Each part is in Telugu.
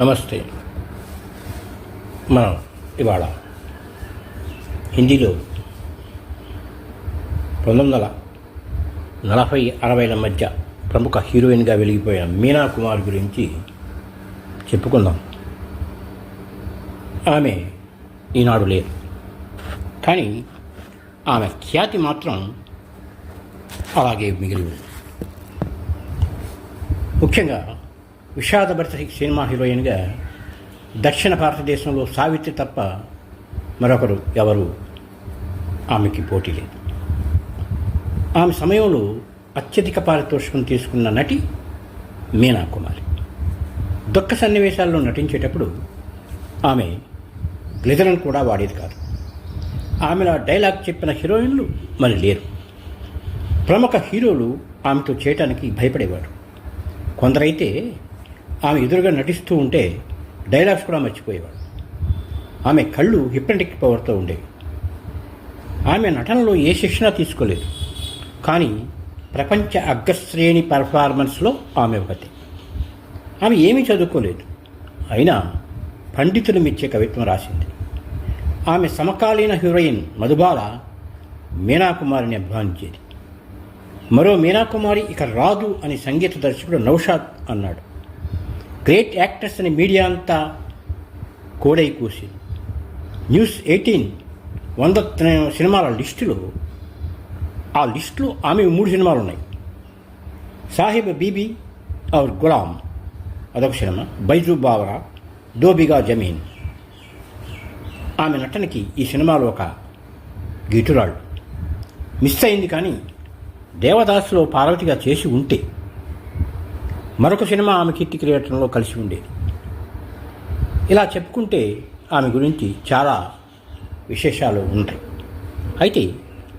నమస్తే. మనం ఇవాళ హిందీలో పంతొమ్మిది వందల నలభై అరవైల మధ్య ప్రముఖ హీరోయిన్గా వెలిగిపోయిన మీనా కుమార్ గురించి చెప్పుకుందాం. ఆమె ఈనాడు లేదు కానీ ఆమె ఖ్యాతి మాత్రం అలాగే మిగిలి ఉంది. ముఖ్యంగా విషాదభరిత సినిమా హీరోయిన్గా దక్షిణ భారతదేశంలో సావిత్రి తప్ప మరొకరు ఎవరు? ఆమెకి పోటీ లేదు. ఆమె సమయంలో అత్యధిక పారితోషికం తీసుకున్న నటి మీనా కుమారి. దుఃఖ సన్నివేశాల్లో నటించేటప్పుడు ఆమె గ్లిజరన్ కూడా వాడేది కాదు. ఆమెలా డైలాగ్ చెప్పిన హీరోయిన్లు మరి లేరు. ప్రముఖ హీరోలు ఆమెతో చేయటానికి భయపడేవారు. కొందరైతే ఆమె ఎదురుగా నటిస్తూ ఉంటే డైలాగ్స్ కూడా మర్చిపోయేవాడు. ఆమె కళ్ళు హిప్నటిక్ పవర్తో ఉండేవి. ఆమె నటనలో ఏ శిక్షణ తీసుకోలేదు. కానీ ప్రపంచ అగ్రశ్రేణి పర్ఫార్మెన్స్లో ఆమె ఒకటి. ఆమె ఏమీ చదువుకోలేదు. అయినా పండితులు మెచ్చే కవిత్వం రాసింది. ఆమె సమకాలీన హీరోయిన్ మధుబాల మీనాకుమారిని అభిమానించేది. మరో మీనాకుమారి ఇక రాదు అని సంగీత దర్శకుడు నౌషాద్ అన్నాడు. గ్రేట్ యాక్టర్స్ అని మీడియా అంతా కోడై కూసి. న్యూస్ ఎయిటీన్ వంద సినిమాల లిస్టులో ఆ లిస్టులో ఆమె మూడు సినిమాలు ఉన్నాయి సాహిబ్ బీబీ ఔర్ గులాం అదొక సినిమా. బైజు బావరా దోబిగా జమీన్. ఆమె నటనకి ఈ సినిమాలో ఒక గీటురాళ్ళు. మిస్ అయింది కానీ దేవదాసులో పార్వతిగా చేసి ఉంటే మరొక సినిమా ఆమె కీర్తి క్రియేటంలో కలిసి ఉండేది. ఇలా చెప్పుకుంటే ఆమె గురించి చాలా విశేషాలు ఉంటాయి. అయితే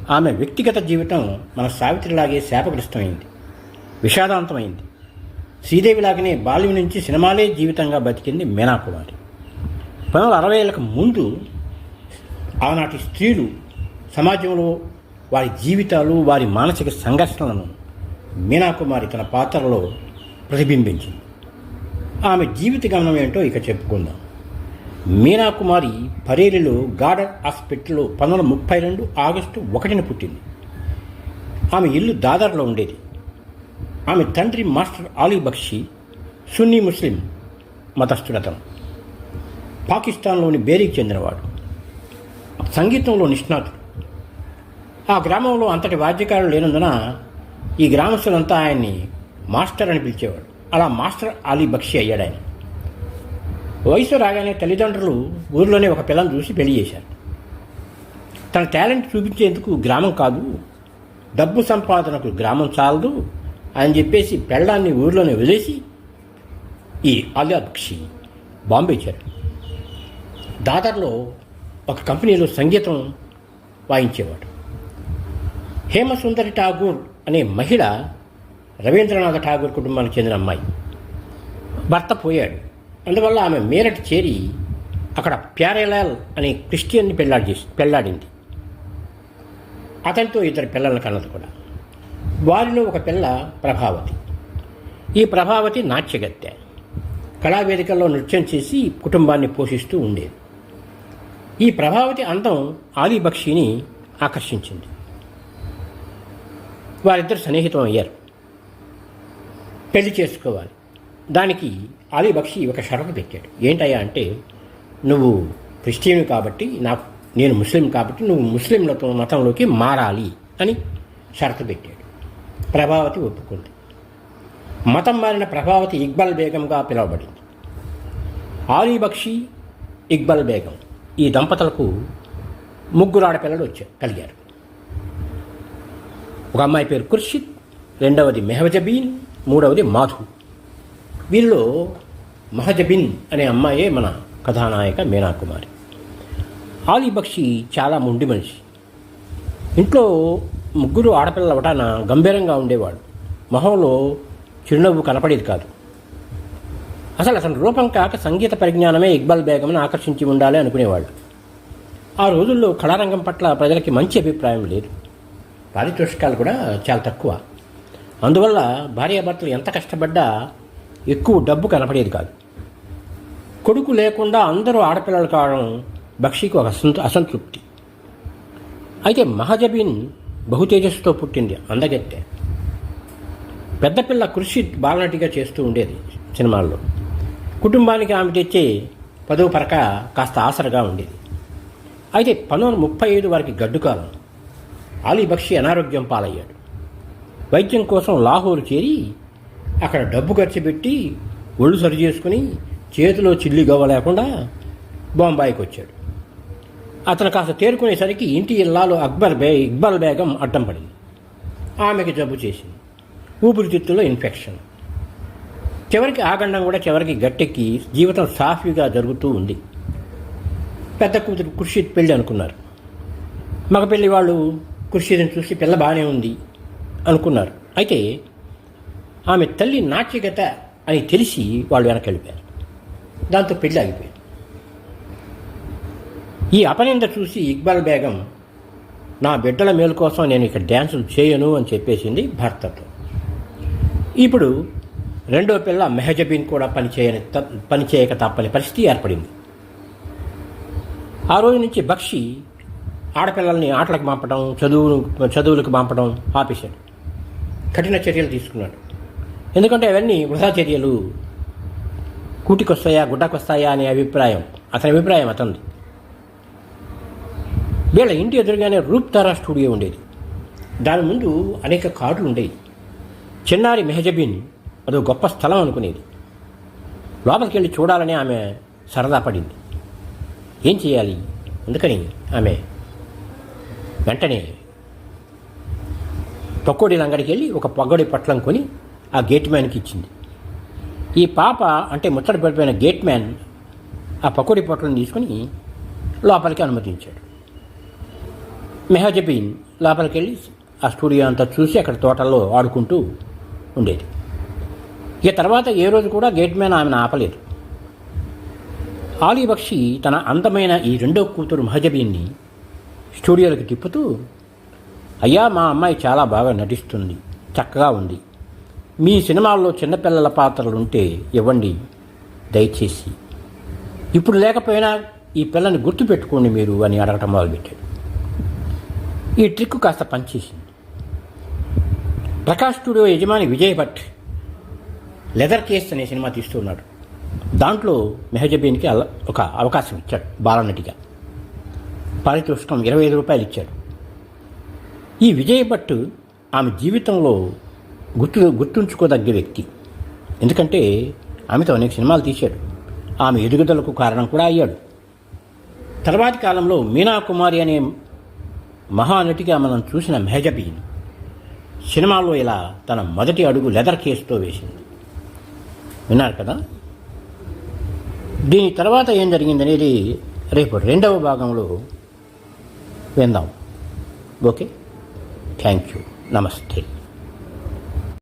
ఆమె వ్యక్తిగత జీవితం మన సావిత్రిలాగే శాపగ్రస్తమైంది విషాదాంతమైంది. శ్రీదేవిలాగనే బాల్యం నుంచి సినిమాలే జీవితంగా బతికింది మీనాకుమారి. పంతొమ్మిది వందల అరవైలకు ముందు ఆనాటి స్త్రీలు సమాజంలో వారి జీవితాలు వారి మానసిక సంఘర్షణలను మీనాకుమారి తన పాత్రలో ప్రతిబింబించింది. ఆమె జీవిత గమనం ఏంటో ఇక చెప్పుకుందాం. మీనాకుమారి పరేలిలో గార్డెన్ హాస్పిటల్లో పంతొమ్మిది వందల ముప్పై రెండు ఆగస్టు ఒకటిన పుట్టింది. ఆమె ఇల్లు దాదర్లో ఉండేది. ఆమె తండ్రి మాస్టర్ ఆలీ బక్షి సున్నీ ముస్లిం మతస్థుడతను. పాకిస్తాన్లోని బేరీకి చెందినవాడు. సంగీతంలో నిష్ణాతుడు. ఆ గ్రామంలో అంతటి వాద్యకారులు లేనందున ఈ గ్రామస్తులంతా ఆయన్ని మాస్టర్ అని పిలిచేవాడు. అలా మాస్టర్ అలీ బక్షి అయ్యాడు ఆయన. వయసు రాగానే తల్లిదండ్రులు ఊరిలోనే ఒక పిల్లని చూసి పెళ్ళి చేశారు. తన టాలెంట్ చూపించేందుకు గ్రామం కాదు డబ్బు సంపాదనకు గ్రామం చాలదు అని చెప్పేసి పెళ్ళాన్ని ఊరిలోనే వదిలేసి ఈ అలియా బక్షి బాంబే చేరాడు. దాదర్లో ఒక కంపెనీలో సంగీతం వాయించేవాడు. హేమసుందరి ఠాగూర్ అనే మహిళ రవీంద్రనాథ్ ఠాగూర్ కుటుంబానికి చెందిన అమ్మాయి. భర్త పోయాడు. అందువల్ల ఆమె మీరట్ చేరి అక్కడ ప్యారేలాల్ అనే క్రిస్టియన్ని పెళ్ళాడి చేసి పెళ్ళాడింది అతనితో ఇద్దరు పిల్లలను కన్నది కూడా. వారిలో ఒక పిల్ల ప్రభావతి. ఈ ప్రభావతి నాట్యగత్తె. కళావేదికల్లో నృత్యం చేసి కుటుంబాన్ని పోషిస్తూ ఉండేది. ఈ ప్రభావతి అందం ఆలీ బక్షిని ఆకర్షించింది. వారిద్దరు సన్నిహితం అయ్యారు పెళ్ళి చేసుకోవాలి. దానికి అలీ బక్షి ఒక షరతు పెట్టాడు. ఏంటయ్యా అంటే నువ్వు క్రిస్టియన్ కాబట్టి నాకు నేను ముస్లిం కాబట్టి నువ్వు ముస్లింలతో మతంలోకి మారాలి అని షరతు పెట్టాడు. ప్రభావతి ఒప్పుకుంది. మతం మారిన ప్రభావతి ఇక్బల్ బేగంగా పిలువబడింది. ఆలీ బక్షి ఇక్బల్ బేగం ఈ దంపతులకు ముగ్గురు ఆడపిల్లలు వచ్చారు కలిగారు. ఒక అమ్మాయి పేరు ఖుర్షిద్ రెండవది మెహజబీన్ మూడవది మాధు. వీరిలో మహజబిన్ అనే అమ్మాయే మన కథానాయక మీనాకుమారి. ఆలీబక్షి చాలా మొండి మనిషి. ఇంట్లో ముగ్గురు ఆడపిల్లల వటాన గంభీరంగా ఉండేవాడు. మొహంలో చిరునవ్వు కనపడేది కాదు. అసలు అసలు రూపం కాక సంగీత పరిజ్ఞానమే ఇక్బాల్ బేగంను ఆకర్షించి ఉండాలి అనుకునేవాళ్ళు. ఆ రోజుల్లో కళారంగం పట్ల ప్రజలకి మంచి అభిప్రాయం లేదు. పారితోషికాలు కూడా చాలా తక్కువ. అందువల్ల భార్యాభర్తలు ఎంత కష్టపడ్డా ఎక్కువ డబ్బు కనపడేది కాదు. కొడుకు లేకుండా అందరూ ఆడపిల్లలు కావడం బక్షికి ఒక అసంత అసంతృప్తి. అయితే మహజబీన్ బహుతేజస్సుతో పుట్టింది అందగట్టే పెద్దపిల్ల కృషి బాలనటిగా చేస్తూ ఉండేది సినిమాల్లో. కుటుంబానికి ఆమె తెచ్చే పదవు పరక కాస్త ఆసరగా ఉండేది. అయితే పంతొమ్మిది ముప్పై ఐదు వారికి గడ్డుకాలం. ఆలీ బక్షి అనారోగ్యం పాలయ్యాడు. వైద్యం కోసం లాహోర్ చేరి అక్కడ డబ్బు ఖర్చు పెట్టి ఒళ్ళు సరి చేసుకుని చేతిలో చిల్లి గవ్వ లేకుండా బొంబాయికి వచ్చాడు. అతను కాస్త తేరుకునేసరికి ఇంటి ఇల్లాలు అక్బర్ బే ఇక్బాల్ బేగం అడ్డం పడింది. ఆమెకి జబ్బు చేసింది. ఊపిరితిత్తులో ఇన్ఫెక్షన్. చివరికి ఆగండం కూడా చివరికి గట్టెక్కి జీవితం సాఫీగా జరుగుతూ ఉంది. పెద్ద కూతురు ఖుర్షీద్ పెళ్ళి అనుకున్నారు. మగ పెళ్ళి వాళ్ళు కృషిని చూసి పిల్ల బాగానే ఉంది. అనుకున్నారు. అయితే ఆమె తల్లి నాట్యగత అని తెలిసి వాళ్ళు వెనక్కి వెళ్ళిపోయారు దాంతో పెళ్ళి ఆగిపోయింది. ఈ అపనింద చూసి ఇక్బాల్ బేగం నా బిడ్డల మేలు కోసం నేను ఇక్కడ డ్యాన్సులు చేయను అని చెప్పేసింది భర్తతో. ఇప్పుడు రెండో పిల్ల మెహజబీన్ కూడా పనిచేయని త- పనిచేయక తప్పని పరిస్థితి ఏర్పడింది. ఆ రోజు నుంచి బక్షి ఆడపిల్లల్ని ఆటలకు పంపడం చదువులు చదువులకు పంపడం ఆపేశాడు. కఠిన చర్యలు తీసుకున్నాడు. ఎందుకంటే అవన్నీ వృధా చర్యలు. కూటికొస్తాయా గుడ్డకొస్తాయా అనే అభిప్రాయం. అతని అభిప్రాయం అతనిది. వీళ్ళ ఇంటి ఎదురుగానే రూప్ తారా స్టూడియో ఉండేది. దాని ముందు అనేక కార్లు ఉండేవి. చిన్నారి మెహజబీన్ అదో గొప్ప స్థలం అనుకునేది. లోపలికి వెళ్ళి చూడాలని ఆమె సరదా పడింది. ఏం చేయాలి? అందుకని ఆమె వెంటనే పకోడీల లంగడికి వెళ్ళి ఒక పగడి పట్లం కొని ఆ గేట్ మ్యాన్కి ఇచ్చింది. ఈ పాప అంటే ముచ్చట పడిపోయిన గేట్ మ్యాన్ ఆ పకోడీ పొట్లను తీసుకుని లోపలికి అనుమతించాడు. మెహజబీన్ లోపలికి వెళ్ళి ఆ స్టూడియో అంతా చూసి అక్కడ తోటల్లో ఆడుకుంటూ ఉండేది. ఇక తర్వాత ఏ రోజు కూడా గేట్ మ్యాన్ ఆమెను ఆపలేదు. ఆలీ బక్షి తన అందమైన ఈ రెండో కూతురు మహజబీన్ని స్టూడియోలకు తిప్పుతూ అయ్యా మా అమ్మాయి చాలా బాగా నటిస్తుంది చక్కగా ఉంది. మీ సినిమాల్లో చిన్నపిల్లల పాత్రలు ఉంటే ఇవ్వండి దయచేసి. ఇప్పుడు లేకపోయినా ఈ పిల్లని గుర్తుపెట్టుకోండి మీరు అని అడగటం మొదలుపెట్టాడు. ఈ ట్రిక్ కాస్త పనిచేసింది. ప్రకాష్ స్టూడియో యజమాని విజయ్ భట్ లెదర్ కేస్ అనే సినిమా తీస్తున్నాడు. దాంట్లో మెహజబీన్కి అల ఒక అవకాశం ఇచ్చాడు బాలనటిగా. పారితోషికం ఇరవై ఐదు రూపాయలు ఇచ్చాడు. ఈ విజయ్ భట్ ఆమె జీవితంలో గుర్తు గుర్తుంచుకోదగ్గ వ్యక్తి. ఎందుకంటే ఆమెతో అనేక సినిమాలు తీశాడు. ఆమె ఎదుగుదలకు కారణం కూడా అయ్యాడు. తర్వాతి కాలంలో మీనా కుమారి అనే మహానటిగా మనం చూసిన మెహజబీన్ సినిమాలో ఇలా తన మొదటి అడుగు లెదర్ కేసుతో వేసింది. విన్నారు కదా? దీని తర్వాత ఏం జరిగిందనేది రేపు రెండవ భాగంలో విందాం. ఓకే? ಥ್ಯಾಂಕ್ ಯು ನಮಸ್ತೆ